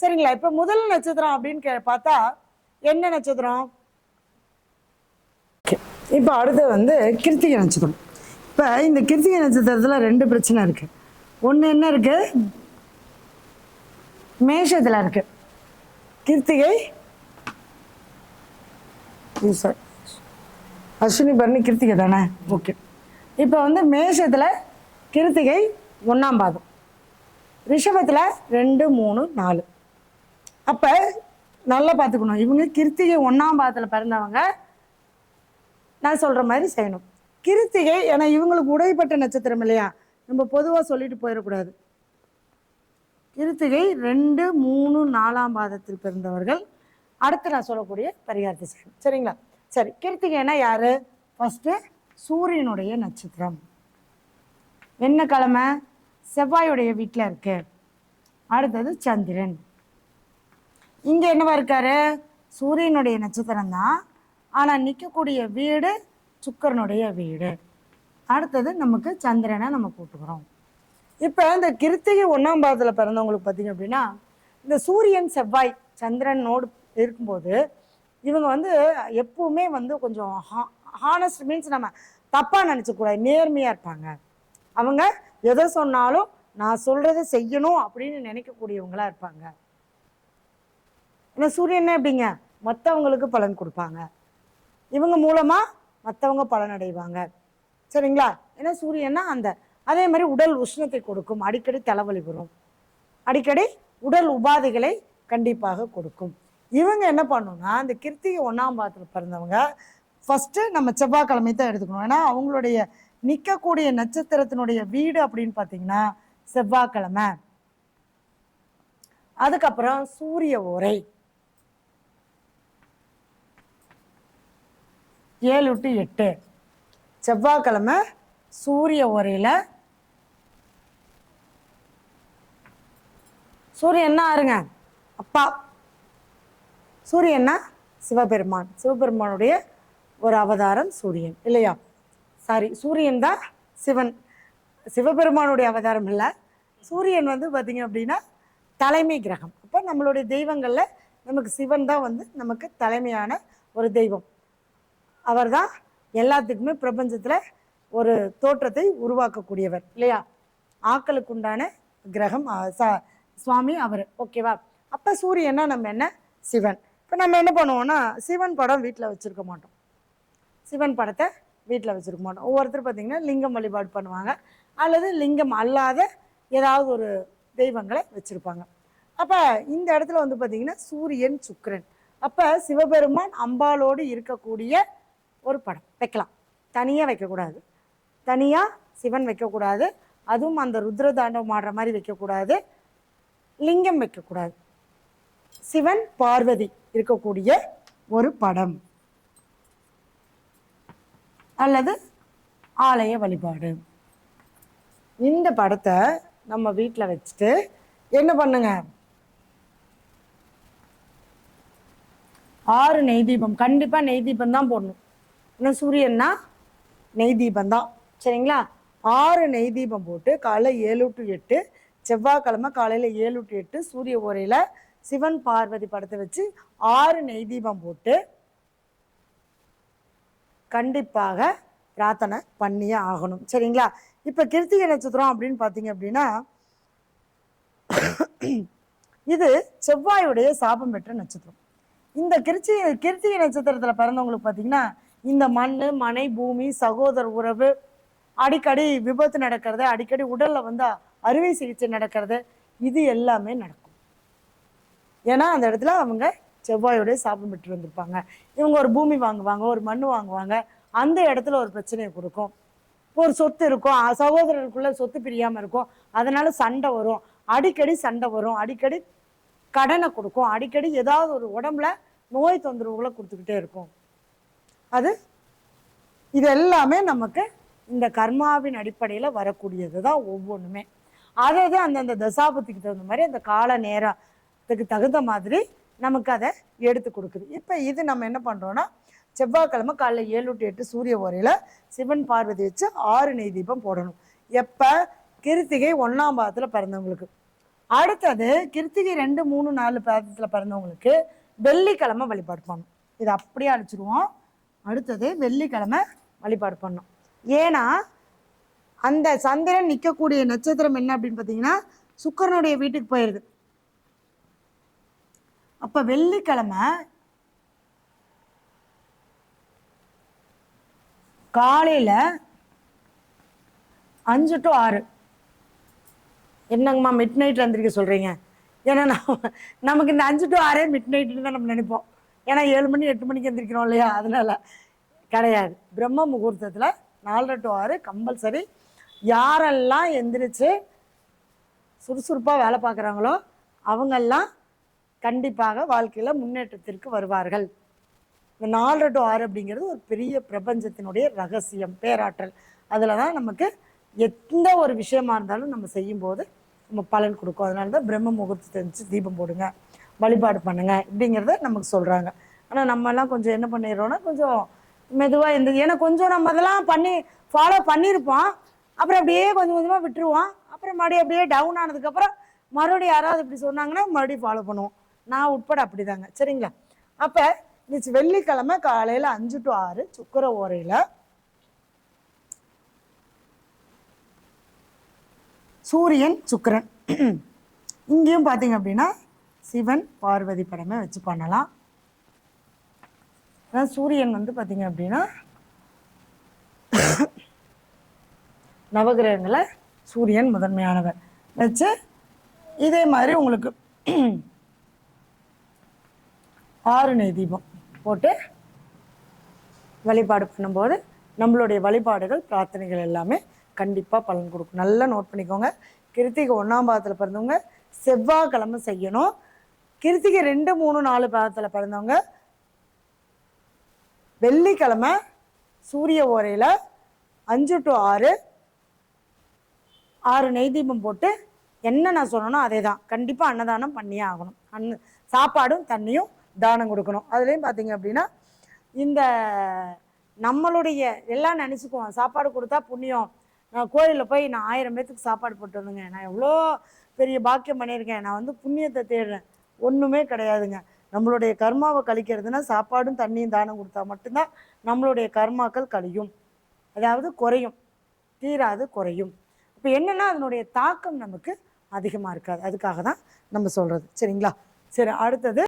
சரிங்களா? இப்போ முதல் நட்சத்திரம் அப்படின்னு கே பார்த்தா என்ன நட்சத்திரம்? இப்போ அடுத்து வந்து கிருத்திகை நட்சத்திரம். இப்போ இந்த கிருத்திகை நட்சத்திரத்தில் ரெண்டு பிரச்சனை இருக்கு. ஒன்று என்ன இருக்கு? மேஷத்தில் இருக்கு. கிருத்திகை அஸ்வினி பரணி கிருத்திகை தானே? ஓகே. இப்போ வந்து மேஷத்தில் கிருத்திகை ஒன்றாம் பாதம். ரிஷபத்தில் ரெண்டு மூணு நாலு. அப்போ நல்லா பார்த்துக்கணும் இவங்க கிருத்திகை ஒன்றாம் பாதத்தில் பிறந்தவங்க. நான் சொல்கிற மாதிரி செய்யணும். கிருத்திகை ஏன்னா இவங்களுக்கு உடைப்பட்ட நட்சத்திரம் இல்லையா? நம்ம பொதுவாக சொல்லிட்டு போயிடக்கூடாது. கிருத்திகை ரெண்டு மூணு நாலாம் பாதத்தில் பிறந்தவர்கள். அடுத்து நான் சொல்லக்கூடிய பரிகாரத்தை செய்யணும் சரிங்களா? சரி கிருத்திகைனா யார்? ஃபஸ்ட்டு சூரியனுடைய நட்சத்திரம். என்ன கிழமை? செவ்வாயுடைய வீட்டில் இருக்கு. அடுத்தது சந்திரன். இங்கே என்னவா இருக்காரு? சூரியனுடைய நட்சத்திரம் தான். ஆனால் நிற்கக்கூடிய வீடு சுக்கரனுடைய வீடு. அடுத்தது நமக்கு சந்திரனை நம்ம கூட்டுக்கிறோம் இப்போ இந்த கிருத்திகை ஒன்றாம் பாதத்தில் பிறந்தவங்களுக்கு பார்த்தீங்க அப்படின்னா இந்த சூரியன் செவ்வாய் சந்திரனோடு இருக்கும்போது இவங்க வந்து எப்பவுமே வந்து கொஞ்சம் ஹா ஹானஸ்ட் மீன்ஸ் நம்ம தப்பாக நினச்சக்கூடாது நேர்மையாக இருப்பாங்க. அவங்க எதை சொன்னாலும் நான் சொல்கிறத செய்யணும் அப்படின்னு நினைக்கக்கூடியவங்களா இருப்பாங்க. ஏன்னா சூரியன் எப்படிங்க மற்றவங்களுக்கு பலன் கொடுப்பாங்க. இவங்க மூலமாக மற்றவங்க பலன் அடைவாங்க. சரிங்களா? ஏன்னா சூரியன்னா அந்த அதே மாதிரி உடல் உஷ்ணத்தை கொடுக்கும். அடிக்கடி தலைவலி வரும். அடிக்கடி உடல் உபாதைகளை கண்டிப்பாக கொடுக்கும். இவங்க என்ன பண்ணணும்னா இந்த கிருத்திகை ஒன்றாம் பாதத்தில் பிறந்தவங்க ஃபஸ்ட்டு நம்ம செவ்வாய்க்கிழமை தான் எடுத்துக்கணும். ஏன்னா அவங்களுடைய நிற்கக்கூடிய நட்சத்திரத்தினுடைய வீடு அப்படின்னு பார்த்தீங்கன்னா செவ்வாய்க்கிழமை. அதுக்கப்புறம் சூரிய உரை ஏழு டு எட்டு. செவ்வாய்க்கிழமை சூரிய ஓரையில். சூரியன்னா ஆறுங்க? அப்பா. சூரியன்னா சிவபெருமான். சிவபெருமானுடைய ஒரு அவதாரம் சூரியன் இல்லையா? சாரி சூரியன் தான் சிவன். சிவபெருமானுடைய அவதாரம் இல்லை. சூரியன் வந்து பார்த்தீங்க அப்படின்னா தலைமை கிரகம். அப்போ நம்மளுடைய தெய்வங்களில் நமக்கு சிவன் தான் வந்து நமக்கு தலைமையான ஒரு தெய்வம். அவர் தான் எல்லாத்துக்குமே பிரபஞ்சத்தில் ஒரு தோற்றத்தை உருவாக்கக்கூடியவர் இல்லையா? ஆக்களுக்கு உண்டான கிரகம் சுவாமி அவர் ஓகேவா அப்போ சூரியன்னா நம்ம என்ன? சிவன். இப்போ நம்ம என்ன பண்ணுவோம்னா சிவன் படம் வீட்டில் வச்சுருக்க மாட்டோம். சிவன் படத்தை வீட்டில் வச்சுருக்க மாட்டோம். ஒவ்வொருத்தர் பார்த்திங்கன்னா லிங்கம் வழிபாடு பண்ணுவாங்க. அல்லது லிங்கம் அல்லாத ஏதாவது ஒரு தெய்வங்களை வச்சுருப்பாங்க. அப்போ இந்த இடத்துல வந்து பார்த்திங்கன்னா சூரியன் சுக்கரன். அப்போ சிவபெருமான் அம்பாலோடு இருக்கக்கூடிய ஒரு படம் வைக்கலாம். தனியாக வைக்கக்கூடாது. தனியாக சிவன் வைக்கக்கூடாது. அதுவும் அந்த ருத்ர தாண்டவம் ஆடுற மாதிரி வைக்கக்கூடாது. லிங்கம் வைக்கக்கூடாது. சிவன் பார்வதி இருக்கக்கூடிய ஒரு படம். அல்லது ஆலய வழிபாடு. இந்த படத்தை நம்ம வீட்டில் வச்சுட்டு என்ன பண்ணுங்க? ஆறு நெய் தீபம். கண்டிப்பாக நெய் தீபம் தான் போடணும். ஏன்னா சூரியன்னா நெய் தீபம் தான் சரிங்களா? ஆறு நெய் தீபம் போட்டு காலை ஏழு டு எட்டு செவ்வாய்க்கிழமை காலையில் ஏழு டு எட்டு சூரிய ஓரையில் சிவன் பார்வதி படத்தை வச்சு ஆறு நெய் தீபம் போட்டு கண்டிப்பாக பிரார்த்தனை பண்ணியே ஆகணும். சரிங்களா? இப்போ கிருத்திகை நட்சத்திரம் அப்படின்னு பார்த்தீங்க அப்படின்னா இது செவ்வாயுடைய சாபம் பெற்ற நட்சத்திரம். இந்த கிருச்சி கிருத்திகை நட்சத்திரத்தில் பிறந்தவங்களுக்கு பார்த்தீங்கன்னா இந்த மண் மனை பூமி சகோதர உறவு அடிக்கடி விபத்து நடக்கிறது அடிக்கடி உடலில் வந்து அறுவை சிகிச்சை நடக்கிறது இது எல்லாமே நடக்கும். ஏன்னா அந்த இடத்துல அவங்க செவ்வாயோடய சாபம் பெற்று வந்திருப்பாங்க. இவங்க ஒரு பூமி வாங்குவாங்க ஒரு மண் வாங்குவாங்க அந்த இடத்துல ஒரு பிரச்சனையை கொடுக்கும். ஒரு சொத்து இருக்கும் சகோதரருக்குள்ள சொத்து பிரியாமல் இருக்கும் அதனால சண்டை வரும். அடிக்கடி சண்டை வரும் அடிக்கடி கடனை கொடுக்கும் அடிக்கடி ஏதாவது ஒரு உடம்புல நோய் தொந்தரவுகளை கொடுத்துக்கிட்டே இருக்கும். அது இது எல்லாமே நமக்கு இந்த கர்மாவின் அடிப்படையில் வரக்கூடியது தான் ஒவ்வொன்றுமே அதை தான் அந்தந்த தசாபத்துக்கு தகுந்த மாதிரி அந்த கால நேரத்துக்கு தகுந்த மாதிரி நமக்கு அதை எடுத்து கொடுக்குது. இப்போ இது நம்ம என்ன பண்ணுறோன்னா செவ்வாய்க்கிழமை காலைல ஏழு டு எட்டு சூரிய உரையில் சிவன் பார்வதி வச்சு ஆறு நெய் தீபம் போடணும். எப்போ? கிருத்திகை ஒன்றாம் பாதத்தில் பிறந்தவங்களுக்கு. அடுத்தது கிருத்திகை ரெண்டு மூணு நாலு பாதத்தில் பிறந்தவங்களுக்கு வெள்ளிக்கிழமை வழிபாடு பண்ணணும். இதை அப்படியே அழிச்சிருவோம். அடுத்தது வெள்ளிக்கிழமை வழிபாடு பண்ணும் ஏன்னா அந்த சந்திரன் நிற்கக்கூடிய நட்சத்திரம் என்ன அப்படின்னு பார்த்தீங்கன்னா சுக்கரனுடைய வீட்டுக்கு போயிடுது அப்போ வெள்ளிக்கிழமை காலையில் அஞ்சு டு ஆறு. என்னங்கம்மா மிட் நைட்டில் எந்திரிக்க சொல்கிறீங்க ஏன்னா நம்ம நமக்கு இந்த அஞ்சு டு ஆறே மிட் நைட்டுன்னு தான் நம்ம நினைப்போம். ஏன்னா ஏழு மணி எட்டு மணிக்கு எந்திரிக்கிறோம் இல்லையா? அதனால கிடையாது. பிரம்ம முகூர்த்தத்தில் நாலரை டு ஆறு கம்பல்சரி யாரெல்லாம் எந்திரிச்சு சுறுசுறுப்பாக வேலை பார்க்குறாங்களோ அவங்கெல்லாம் கண்டிப்பாக வாழ்க்கையில் முன்னேற்றத்திற்கு வருவார்கள். இந்த நாலு டு ஆறு அப்படிங்கிறது ஒரு பெரிய பிரபஞ்சத்தினுடைய ரகசியம் பேராற்றல். அதில் தான் நமக்கு எந்த ஒரு விஷயமா இருந்தாலும் நம்ம செய்யும்போது நம்ம பலன் கொடுக்கும். அதனால தான் பிரம்ம முகூர்த்தத்தை வச்சு தீபம் போடுங்க. வழிபாடு பண்ணுங்க இப்படிங்கிறத நமக்கு சொல்கிறாங்க ஆனால் நம்மலாம் கொஞ்சம் என்ன பண்ணிடுறோம்னா கொஞ்சம் மெதுவாக இருந்தது ஏன்னா கொஞ்சம் நம்ம அதெல்லாம் பண்ணி ஃபாலோ பண்ணியிருப்போம். அப்புறம் அப்படியே கொஞ்சம் கொஞ்சமாக விட்டுருவோம். அப்புறம் மறுபடியும் அப்படியே டவுன் ஆனதுக்கப்புறம் மறுபடியும் யாராவது இப்படி சொன்னாங்கன்னா மறுபடியும் ஃபாலோ பண்ணுவோம். நான் உட்பட அப்படிதாங்க. சரிங்களா? அப்போ இன்னைக்கு வெள்ளிக்கிழமை காலையில் அஞ்சு டு ஆறு சுக்கர ஓரையில் சூரியன் சுக்கரன். இங்கேயும் பார்த்தீங்க அப்படின்னா சிவன் பார்வதி படமே வச்சு பண்ணலாம். அதான் சூரியன் வந்து பார்த்தீங்க அப்படின்னா நவகிரகங்களை சூரியன் முதன்மையானவர். வச்சு இதே மாதிரி உங்களுக்கு ஆறு நெய் தீபம் போட்டு வழிபாடு பண்ணும்போது நம்மளுடைய வழிபாடுகள் பிரார்த்தனைகள் எல்லாமே கண்டிப்பாக பலன் கொடுக்கும். நல்லா நோட் பண்ணிக்கோங்க. கிருத்திகை ஒன்றாம் பாதத்தில் பிறந்தவங்க செவ்வாய்க்கிழமை செய்யணும். கிருத்திகை ரெண்டு மூணு நாலு பாதத்தில் பிறந்தவங்க. வெள்ளிக்கிழமை சூரிய ஓரையில் அஞ்சு டு ஆறு ஆறு நெய் தீபம் போட்டு என்ன நான் சொன்னனோ அதே தான் கண்டிப்பாக அன்னதானம் பண்ணியே ஆகணும். அன் சாப்பாடும் தண்ணியும் தானம் கொடுக்கணும். அதுலேயும் பார்த்தீங்க அப்படின்னா இந்த நம்மளுடைய எல்லாம் நினச்சிக்குவோம். சாப்பாடு கொடுத்தா புண்ணியம். நான் கோயிலில் போய் நான் ஆயிரம் பேத்துக்கு சாப்பாடு போட்டு வந்துங்க நான் எவ்வளோ பெரிய பாக்கியம் பண்ணியிருக்கேன். நான் வந்து புண்ணியத்தை தேடுறேன். ஒன்றுமே கிடையாதுங்க. நம்மளுடைய கர்மாவை கழிக்கிறதுனா சாப்பாடும் தண்ணியும் தானம் கொடுத்தா மட்டும்தான் நம்மளுடைய கர்மாக்கள் கழியும். அதாவது குறையும். தீராது குறையும். இப்போ என்னென்னா அதனுடைய தாக்கம் நமக்கு அதிகமாக இருக்காது. அதுக்காக தான் நம்ம சொல்கிறது சரிங்களா? சரி அடுத்தது